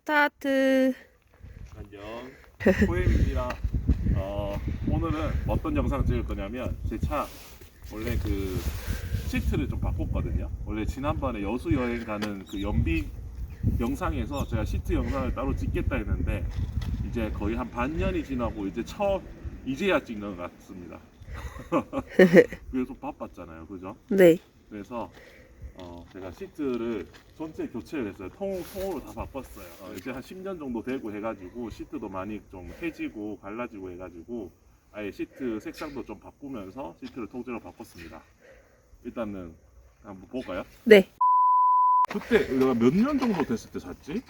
스타트. 안녕. 호엠입니다. 어, 오늘은 어떤 영상 찍을 거냐면 제 차 원래 그 시트를 좀 바꿨거든요. 원래 지난번에 여수 여행 가는 그 연비 영상에서 제가 시트 영상을 따로 찍겠다 했는데 이제 거의 한 반년이 지나고 이제 처음 이제야 찍는 것 같습니다. 그래서 바빴잖아요, 그죠? 네. 그래서 어, 제가 시트를 전체 교체를 했어요. 통, 통으로 다 바꿨어요. 어, 이제 한 10년 정도 되고 해가지고 시트도 많이 좀 해지고 갈라지고 해가지고 아예 시트 색상도 좀 바꾸면서 시트를 통째로 바꿨습니다. 일단은 한번 볼까요? 네. 그때 내가 몇 년 정도 됐을 때 샀지?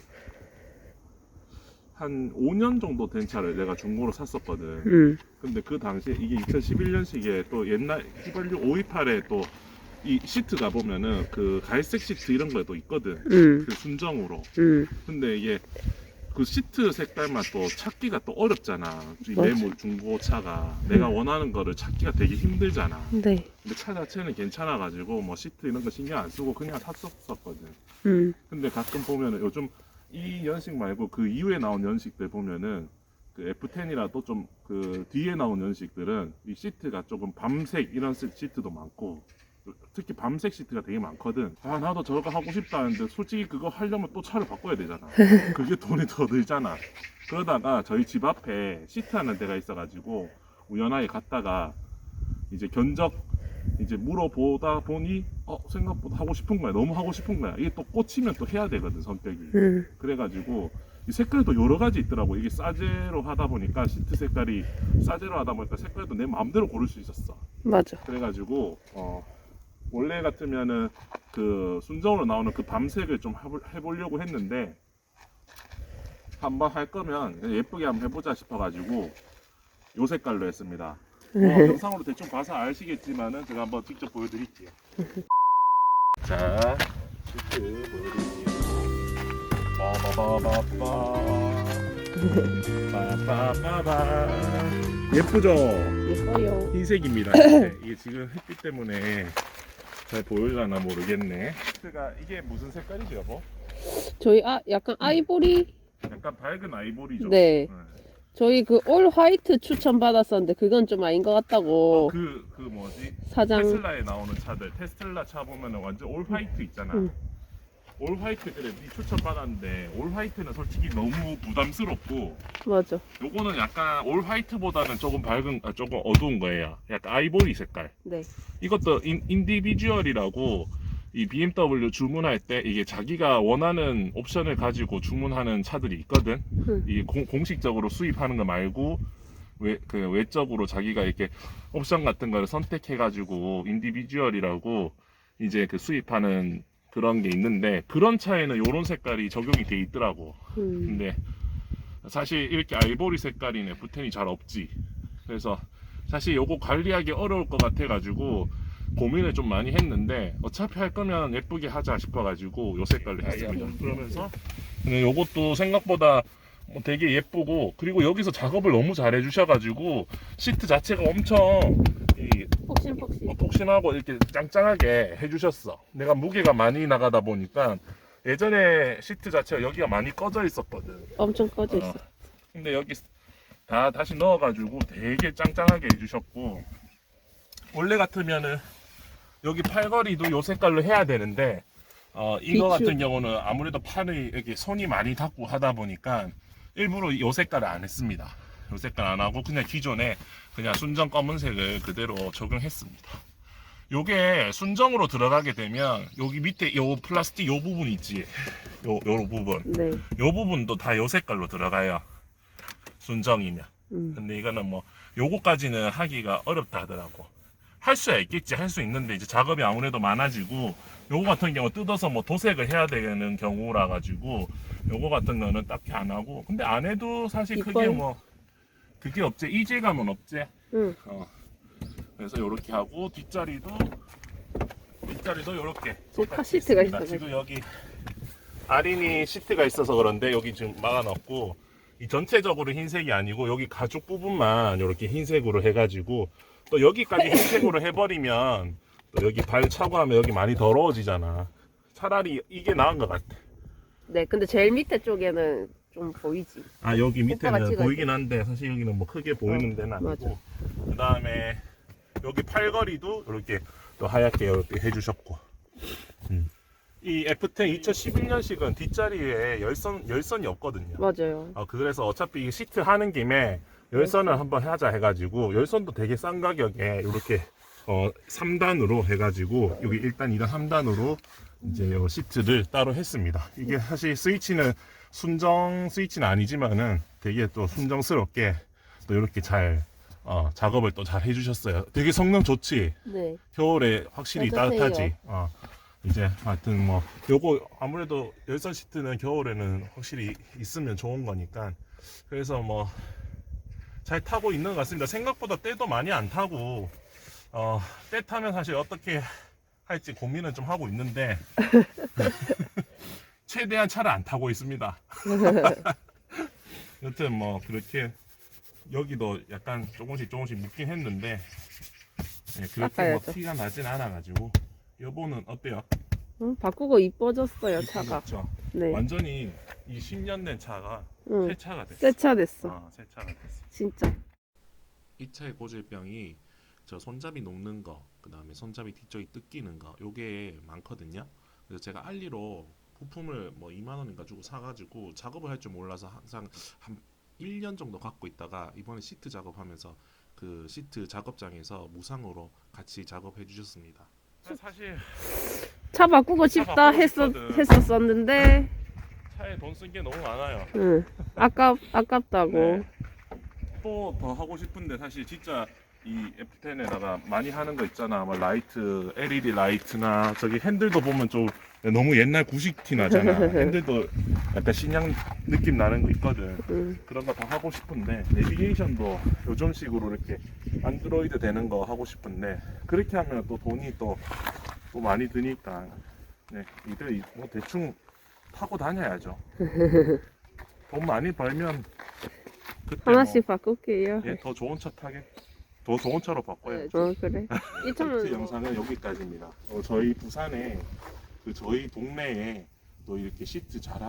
한 5년 정도 된 차를 내가 중고로 샀었거든. 음. 근데 그 당시에 이게 2011년식에 또 옛날 휘발유 528에 또 이 시트 가 보면은 그 갈색 시트 이런 거에도 있거든. 음. 그 순정으로. 음. 근데 이게 그 시트 색깔만 또 찾기가 또 어렵잖아. 이 맞아. 매물 중고차가 내가 원하는 거를 찾기가 되게 힘들잖아. 네. 근데 차 자체는 괜찮아가지고 뭐 시트 이런 거 신경 안 쓰고 그냥 샀었거든. 음. 근데 가끔 보면은 요즘 이 연식 말고 그 이후에 나온 연식들 보면은 그 F10이라도 좀 그 뒤에 나온 연식들은 이 시트가 조금 밤색 이런 시- 시트도 많고 특히 밤색 시트가 되게 많거든. 아 나도 저거 하고 싶다 하는데 솔직히 그거 하려면 또 차를 바꿔야 되잖아. 그게 돈이 더 들잖아. 그러다가 저희 집 앞에 시트 하는 데가 있어가지고 우연하게 갔다가 이제 견적 이제 물어보다 보니 어 생각보다 하고 싶은 거야 너무 하고 싶은 거야 이게 또 꽂히면 또 해야 되거든 성격이 음. 그래가지고 이 색깔도 여러 가지 있더라고 이게 싸제로 하다 보니까 시트 색깔이 싸제로 하다 보니까 색깔도 내 마음대로 고를 수 있었어 맞아. 그래가지고 어 원래 같으면은 그 순정으로 나오는 그 밤색을 좀 해보려고 했는데 한번 할 거면 예쁘게 한번 해보자 싶어가지고 요 색깔로 했습니다 어, 영상으로 대충 봐서 아시겠지만은 제가 한번 직접 보여드릴게요. 자, 시트 보여드릴게요. 빠바바바바. 빠바바바. 예쁘죠? 예뻐요. 흰색입니다. 흰색. 이게 지금 햇빛 때문에 잘 보일라나 모르겠네. 시트가 이게 무슨 색깔이죠, 여보? 저희 아 약간 아이보리. 약간 밝은 아이보리죠. 네. 저희 그 올 화이트 추천 받았었는데 그건 좀 아닌 것 같다고 그, 그 뭐지? 사장. 테슬라에 나오는 차들 테슬라 차 보면은 완전 올 화이트 있잖아. 음. 올 화이트 그래 네 추천 받았는데 올 화이트는 솔직히 너무 부담스럽고 맞아. 요거는 약간 올 화이트보다는 조금 밝은 아, 조금 어두운 거예요. 약간 아이보리 색깔. 네. 이것도 인, 인디비주얼이라고 이 BMW 주문할 때 이게 자기가 원하는 옵션을 가지고 주문하는 차들이 있거든. 음. 이 공, 공식적으로 수입하는 거 말고 외, 그 외적으로 자기가 이렇게 옵션 같은 거를 선택해가지고 인디비주얼이라고 이제 그 수입하는 그런 게 있는데 그런 차에는 이런 색깔이 적용이 돼 있더라고. 음. 근데 사실 이렇게 아이보리 색깔인 F10이 잘 없지. 그래서 사실 요거 관리하기 어려울 것 같아가지고 고민을 좀 많이 했는데 어차피 할 거면 예쁘게 하자 싶어가지고 요 색깔로 했습니다. 그러면서 근데 요것도 생각보다 뭐 되게 예쁘고 그리고 여기서 작업을 너무 잘 해주셔가지고 시트 자체가 엄청 이 폭신폭신. 어, 폭신하고 이렇게 짱짱하게 해주셨어. 내가 무게가 많이 나가다 보니까 예전에 시트 자체가 여기가 많이 꺼져 있었거든. 엄청 꺼져 있어. 어, 근데 여기 다 다시 넣어가지고 되게 짱짱하게 해주셨고 원래 같으면은 여기 팔걸이도 요 색깔로 해야 되는데 어, 이거 비추. 같은 경우는 아무래도 판을 이렇게 손이 많이 닿고 하다 보니까 일부러 요 색깔을 안 했습니다. 요 색깔 안 하고 그냥 기존에 그냥 순정 검은색을 그대로 적용했습니다. 요게 순정으로 들어가게 되면 여기 밑에 요 플라스틱 요 부분 있지 요, 요 부분 네. 요 부분도 다 요 색깔로 들어가요. 순정이면. 음. 근데 이거는 뭐 요거까지는 하기가 어렵다 하더라고. 할 수야 있겠지. 할 수 있는데 이제 작업이 아무래도 많아지고 요거 같은 경우 뜯어서 뭐 도색을 해야 되는 경우라 가지고 요거 같은 거는 딱히 안 하고 근데 안 해도 사실 크게. 뭐 그게 없지. 이질감은 없지. 응. 어. 그래서 요렇게 하고 뒷자리도 뒷자리도 요렇게 카 시트가 있습니다. 있어가지고. 지금 여기 아린이 시트가 있어서 그런데 여기 지금 막아놨고 이 전체적으로 흰색이 아니고 여기 가죽 부분만 이렇게 흰색으로 해가지고 또 여기까지 흰색으로 해버리면 또 여기 발 차고 하면 여기 많이 더러워지잖아. 차라리 이게 나은 것 같아. 네, 근데 제일 밑에 쪽에는 좀 보이지. 아 여기 밑에는 보이긴 한데 사실 여기는 뭐 크게 보이는 데는. 아니고 그 다음에 여기 팔걸이도 이렇게 또 하얗게 이렇게 해주셨고 음. 이 F10 2011년식은 뒷자리에 열선 열선이 없거든요. 맞아요. 어, 그래서 어차피 이 시트 하는 김에 열선을 한번 하자 해가지고 열선도 되게 싼 가격에 이렇게 어 3단으로 해가지고 여기 1단, 2단, 3단으로 이제 요 시트를 따로 했습니다. 이게 사실 스위치는 순정 스위치는 아니지만은 되게 또 순정스럽게 또 이렇게 잘 어, 작업을 또 잘 해주셨어요. 되게 성능 좋지. 네. 겨울에 확실히 따뜻해요. 따뜻하지. 어. 이제 하여튼 뭐 요거 아무래도 열선 시트는 겨울에는 확실히 있으면 좋은 거니까 그래서 뭐 잘 타고 있는 것 같습니다. 생각보다 때도 많이 안 타고 어, 때 타면 사실 어떻게 할지 고민은 좀 하고 있는데 최대한 차를 안 타고 있습니다. 여튼 뭐 그렇게 여기도 약간 조금씩 조금씩 묻긴 했는데 네, 그렇게 뭐 깎아야죠. 티가 나진 않아가지고 여보는 어때요? 응, 바꾸고 이뻐졌어요, 차가. 네. 완전히 이 10년 된 차가 응. 새 차가 됐어. 새차 됐어. 어, 새 차가 됐어. 진짜. 이 차의 고질병이 저 손잡이 녹는 거, 그 다음에 손잡이 뒤쪽이 뜯기는 거, 요게 많거든요. 그래서 제가 알리로 부품을 뭐 2만 원인가 주고 사가지고 작업을 할 줄 몰라서 항상 한 1년 정도 갖고 있다가 이번에 시트 작업하면서 그 시트 작업장에서 무상으로 같이 작업해 주셨습니다. 사실 차 바꾸고 싶다 바꾸고 했었, 싶거든. 했었었는데, 차에 돈 쓴 게 너무 많아요. 응. 아깝, 아깝다고. 네. 또더 하고 싶은데 사실 진짜 이 F10에다가 많이 하는 거 있잖아. 뭐 라이트, LED 라이트나 저기 핸들도 보면 좀 너무 옛날 구식 티 나잖아. 핸들도 약간 신형 느낌 나는 거 있거든. 응. 그런 거 다 하고 싶은데 내비게이션도 요즘식으로 이렇게 안드로이드 되는 거 하고 싶은데 그렇게 하면 또 돈이 또, 또 많이 드니까 네, 이들 뭐 대충 타고 다녀야죠. 돈 많이 벌면 그때 하나씩 바꿀게요. 뭐, 예, 더 좋은 차 타게 더 좋은 차로 바꿔야죠. 어, 그래. 이이 차는 영상은 여기까지입니다. 어, 저희 부산에 그 저희 동네에 또 이렇게 시트 잘,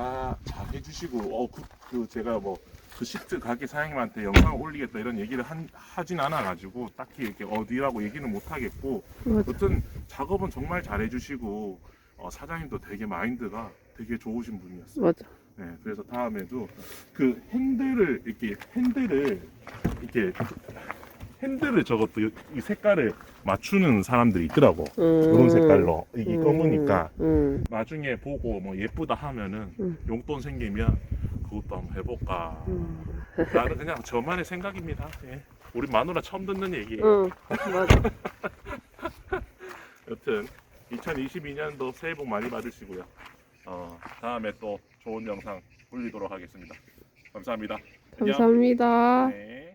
잘 해주시고 어, 그, 그 제가 뭐 그 시트 가게 사장님한테 영상 올리겠다 이런 얘기를 한, 하진 않아가지고 딱히 이렇게 어디라고 얘기는 못 하겠고 맞아. 여튼 작업은 정말 잘 해주시고 어, 사장님도 되게 마인드가 되게 좋으신 분이었어요. 맞아. 네, 그래서 다음에도 그 핸들을 이렇게 핸들을 이렇게 핸들을 저것도 이- 이 색깔을 맞추는 사람들이 있더라고. 음. 이런 색깔로 이게 음. 검으니까 응. 나중에 보고 뭐 예쁘다 하면은 음. 용돈 생기면 그것도 한번 해볼까. 응. 나는 그냥 저만의 생각입니다. 예. 우리 마누라 처음 듣는 얘기예요. 응. 맞아. 여튼 2022년도 새해 복 많이 받으시고요. 어, 다음에 또 좋은 영상 올리도록 하겠습니다. 감사합니다. 안녕. 감사합니다. 네.